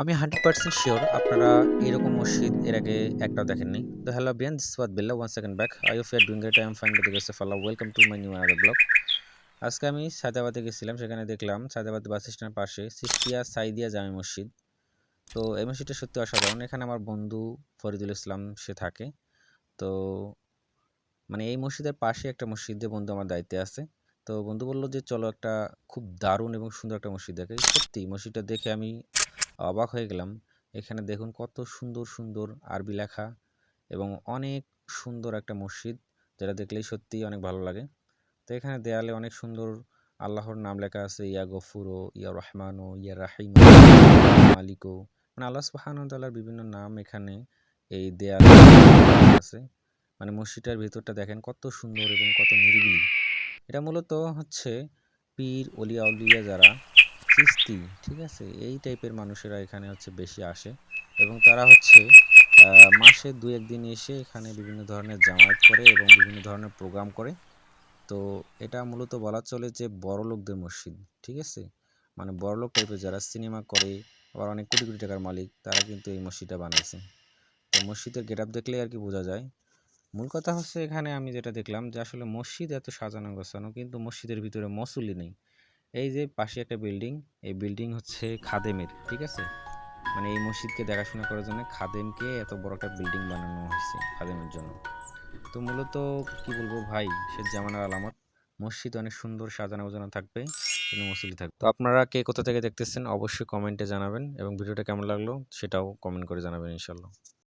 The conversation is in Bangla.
আমি 100% শিওর আপনারা এরকম মসজিদ এর আগে একটাও দেখেননি। তো হ্যালো বিয়ান দিস ওয়াদ বিল্লাহ one second back. I you are doing I am fine grace of Allah. Welcome to my new another blog. আজকে আমি সায়দাবাদে গেছিলাম, সেখানে দেখলাম সায়দাবাদ বাস স্ট্যান্ডের পাশে সিস্তিয়া সাইদিয়া জামে মসজিদ। তো এই মসজিদটা সত্যি অসাধারণ। এখানে আমার বন্ধু ফরিদুল ইসলাম, সে থাকে। তো মানে এই মসজিদের পাশে একটা মসজিদে বন্ধু আমার দায়িত্বে আছে। তো বন্ধু বলল যে, চলো একটা খুব দারুণ এবং সুন্দর একটা মসজিদ দেখে। সত্যি মসজিদটা দেখে আমি অবাক হয়ে গেলাম। এখানে দেখুন কত সুন্দর সুন্দর আরবি লেখা এবং অনেক সুন্দর একটা মসজিদ যেটা দেখলেই সত্যিই অনেক ভালো লাগে। তো এখানে দেয়ালে অনেক সুন্দর আল্লাহর নাম লেখা আছে, ইয়া গফুরো, ইয়া রহমানো, ইয়া রাহিম মালিকো। মানে আল্লাহ সুবাহানুতাল্লার বিভিন্ন নাম এখানে এই দেয়ালে আছে। মানে মসজিদটার ভিতরটা দেখেন কত সুন্দর এবং কত নিরিবিলি। এটা মূলত হচ্ছে পীর অলিয়া উলিয়া যারা চিস্তি ঠিক আছে? এই টাইপের মানুষেরা এখানে হচ্ছে বেশি আসে এবং তারা হচ্ছে মাসে দু একদিন এসে এখানে বিভিন্ন ধরনের জামায়াত করে এবং বিভিন্ন ধরনের প্রোগ্রাম করে। তো এটা মূলত বলা চলে যে বড় লোকদের মসজিদ, ঠিক আছে? মানে বড় লোক টাইপের যারা সিনেমা করে, আবার অনেক কোটি কোটি টাকার মালিক, তারা কিন্তু এই মসজিদটা বানাইছে। তো মসজিদের গেট আপ দেখলেই আর কি বোঝা যায়। মূল কথা হচ্ছে এখানে আমি যেটা দেখলাম যে আসলে মসজিদ এত সাজানো গোছানো, কিন্তু মসজিদের ভিতরে মসুলি নেই। এই যে পাশে একটা বিল্ডিং, এই বিল্ডিং হচ্ছে খাদেমের, ঠিক আছে? মানে এই মসজিদকে দেখাশোনা করার জন্য খাদেমকে এত বড় একটা বিল্ডিং বানানো হয়েছে খাদেমের জন্য। তো মূলত কি বলব ভাই, সে জামানার আলামত। মসজিদ অনেক সুন্দর সাজানো গোছানো থাকবে এবং মসজিদ থাকবে। তো আপনারা কে কোথা থেকে দেখতেছেন, অবশ্যই কমেন্টে জানাবেন এবং ভিডিওটা কেমন লাগল সেটাও কমেন্ট করে জানাবেন ইনশাল্লাহ